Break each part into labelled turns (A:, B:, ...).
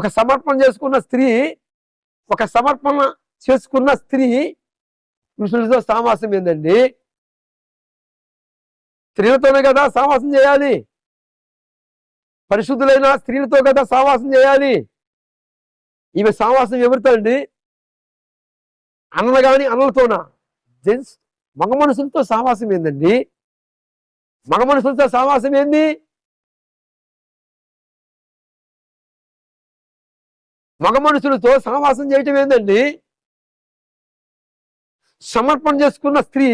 A: ఒక సమర్పణ చేసుకున్న స్త్రీ ఒక సమర్పణ చేసుకున్న స్త్రీ పురుషులతో సామాసం ఏందండి? స్త్రీలతోనే కదా సావాసం చేయాలి. పరిశుద్ధులైన స్త్రీలతో కదా సావాసం చేయాలి. ఈమె సావాసం ఎవరితో అండి అన్నలు కానీ అన్నలతోనా? జెంట్స్ మగ మనుషులతో సావాసం ఏందండి? మగ మనుషులతో సావాసం ఏంది? మగ మనుషులతో సహవాసం చేయటం ఏందండి? సమర్పణ చేసుకున్న స్త్రీ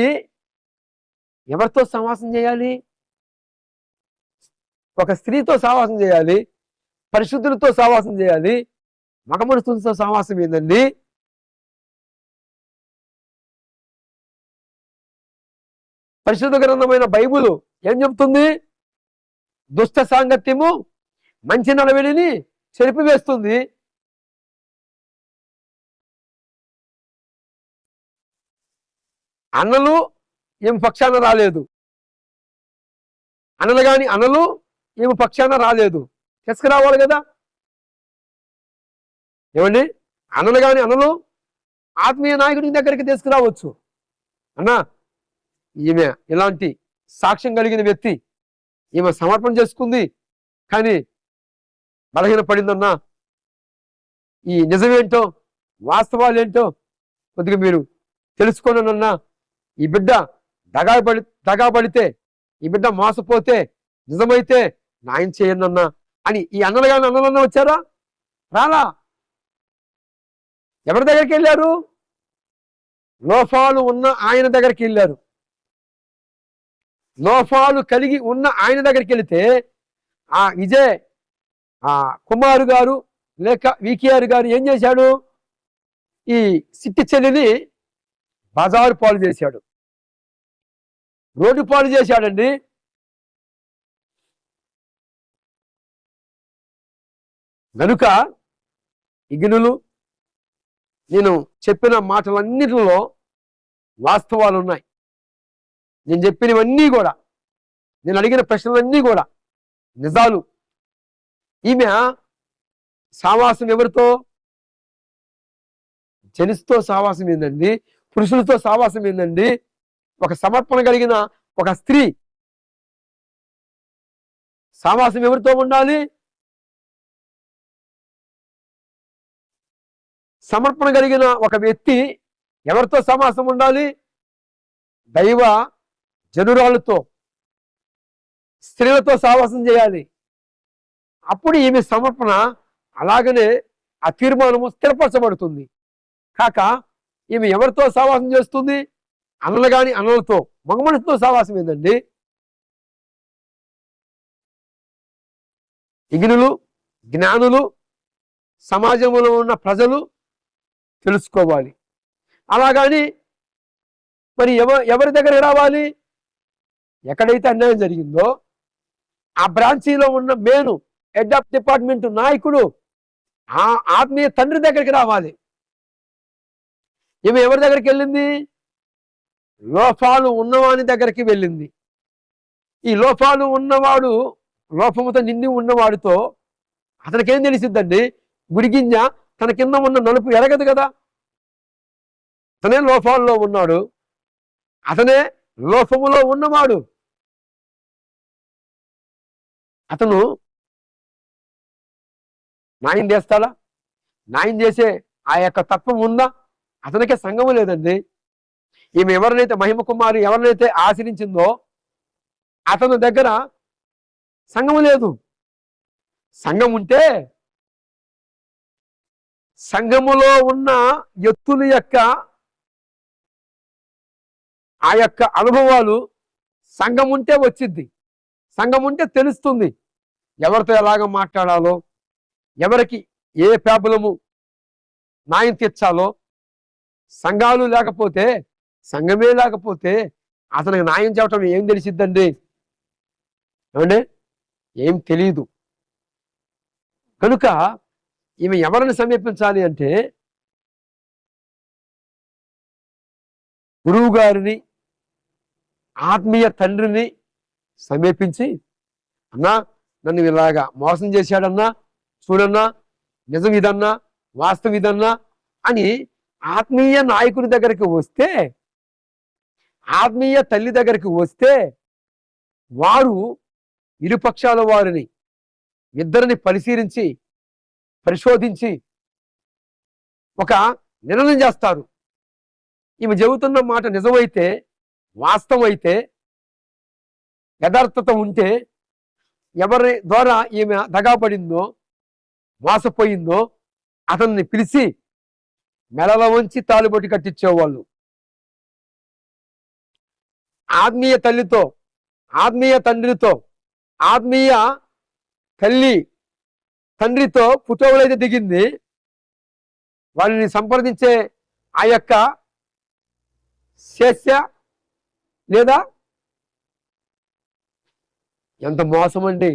A: ఎవరితో సహవాసం చేయాలి? ఒక స్త్రీతో సహవాసం చేయాలి పరిశుద్ధులతో సహవాసం చేయాలి మగ మనుషులతో సహవాసం ఏందండి? పరిశుద్ధ గ్రంథమైన బైబుల్ ఏం చెప్తుంది? దుష్ట సాంగత్యము మంచి నడవడిని చెరిపివేస్తుంది. అన్నలు ఏమి పక్షాన రాలేదు. అన్నలు కాని అన్నలు ఏమి పక్షాన రాలేదు. తీసుకురావాలి కదా. ఏమండి? అన్నలు కాని అన్నలు ఆత్మీయ నాయకుడి దగ్గరికి తీసుకురావచ్చు. అన్నా ఈమె ఇలాంటి సాక్ష్యం కలిగిన వ్యక్తి. ఈమె సమర్పణ చేసుకుంది. కానీ బలహీన పడిందన్నా ఈ నిజమేంటో వాస్తవాలు ఏంటో కొద్దిగా మీరు తెలుసుకోనన్నా ఈ బిడ్డ దగా పడి దగా పడితే ఈ బిడ్డ మోసపోతే నిజమైతే నాయం చేయండి అని ఈ అన్నలు కానీ వచ్చారా? రాలా? ఎవరి దగ్గరికి వెళ్ళారు? లోపాలు ఉన్న ఆయన దగ్గరికి వెళ్ళారు. లోపాలు కలిగి ఉన్న ఆయన దగ్గరికి వెళితే ఆ విజయ్ ఆ కుమారు గారు లేక వికేఆర్ గారు ఏం చేశాడు? ఈ సిట్టి చెల్లిని బజారు పాలు చేశాడు. రోడ్డు పాలు చేశాడండి. గనుక ఇగ్నులు నేను చెప్పిన మాటలన్నిటిలో వాస్తవాలు ఉన్నాయి. నేను చెప్పినవన్నీ కూడా నేను అడిగిన ప్రశ్నలన్నీ కూడా నిజాలు. ఈమె సావాసం ఎవరితో? జనిస్తో సావాసం ఏందండి? పురుషులతో సావాసం ఏందండి? ఒక సమర్పణ కలిగిన ఒక స్త్రీ. సావాసం ఎవరితో ఉండాలి? సమర్పణ కలిగిన ఒక వ్యక్తి ఎవరితో సమాసం ఉండాలి? దైవ జనురాలతో స్త్రీలతో సావాసం చేయాలి. అప్పుడు ఈమె సమర్పణ అలాగనే ఆ తీర్మానము స్థిరపరచబడుతుంది. కాక ఈమె ఎవరితో సావాసం చేస్తుంది? అన్నలు కాని అన్నలతో మగమనిషితో సావాసం ఏందండి? ఇగ్నులు జ్ఞానులు సమాజంలో ఉన్న ప్రజలు తెలుసుకోవాలి. అలాగని మరి ఎవ ఎవరి దగ్గరికి రావాలి? ఎక్కడైతే అన్యాయం జరిగిందో ఆ బ్రాంచీలో ఉన్న మేను హెడ్ ఆఫ్ డిపార్ట్మెంట్ నాయకుడు ఆ ఆత్మీయ తండ్రి దగ్గరికి రావాలి. ఈమె ఎవరి దగ్గరికి వెళ్ళింది? లోపాలు ఉన్నవాని దగ్గరికి వెళ్ళింది. ఈ లోపాలు ఉన్నవాడు లోపముతో నిండి ఉన్నవాడితో అతనికేం తెలిసిద్దండి? గుడిగింజ తన కింద ఉన్న నలుపు ఎరగదు కదా. అతనే లోపాల్లో ఉన్నాడు. అతనే లోపములో ఉన్నవాడు. అతను న్యాయం చేస్తాడా? న్యాయం చేసే ఆ యొక్క తత్వం ఉందా? అతనికే సంగము లేదండి. ఈమె ఎవరినైతే మహిమ కుమారి ఎవరినైతే ఆశ్రయించిందో అతని దగ్గర సంఘము లేదు. సంఘం ఉంటే సంఘములో ఉన్న ఎత్తుల యొక్క ఆ యొక్క అనుభవాలు సంఘం ఉంటే వచ్చింది సంఘం ఉంటే తెలుస్తుంది. ఎవరితో ఎలాగ మాట్లాడాలో ఎవరికి ఏ పేపలము న్యాయం తీర్చాలో సంఘాలు లేకపోతే సంఘమే లేకపోతే అతనికి న్యాయం చేయటం ఏం తెలిసిద్దండి? ఏమండి? ఏం తెలియదు కనుక ఈమె ఎవరిని సమీపించాలి అంటే గురువు గారిని ఆత్మీయ తండ్రిని సమీపించి అన్నా నన్ను ఇలాగా మోసం చేశాడన్నా చూడన్నా నిజం ఇదన్నా వాస్తవం ఇదన్నా అని ఆత్మీయ నాయకుడి దగ్గరికి వస్తే ఆత్మీయ తల్లి దగ్గరికి వస్తే వారు ఇరుపక్షాల వారిని ఇద్దరిని పరిశీలించి పరిశోధించి ఒక నిర్ణయం చేస్తారు. ఈమె చెబుతున్న మాట నిజమైతే వాస్తవం అయితే యథార్థత ఉంటే ఎవరి ద్వారా ఈమె దగాపడిందో మోసపోయిందో అతన్ని పిలిచి మెడల వంచి తాలుబొట్టి కట్టించేవాళ్ళు. ఆత్మీయ తల్లితో ఆత్మీయ తండ్రితో ఆత్మీయ తల్లి తండ్రితో పుట్టవులైతే దిగింది. వాళ్ళని సంప్రదించే ఆ యొక్క శస్య లేదా? ఎంత మోసం అండి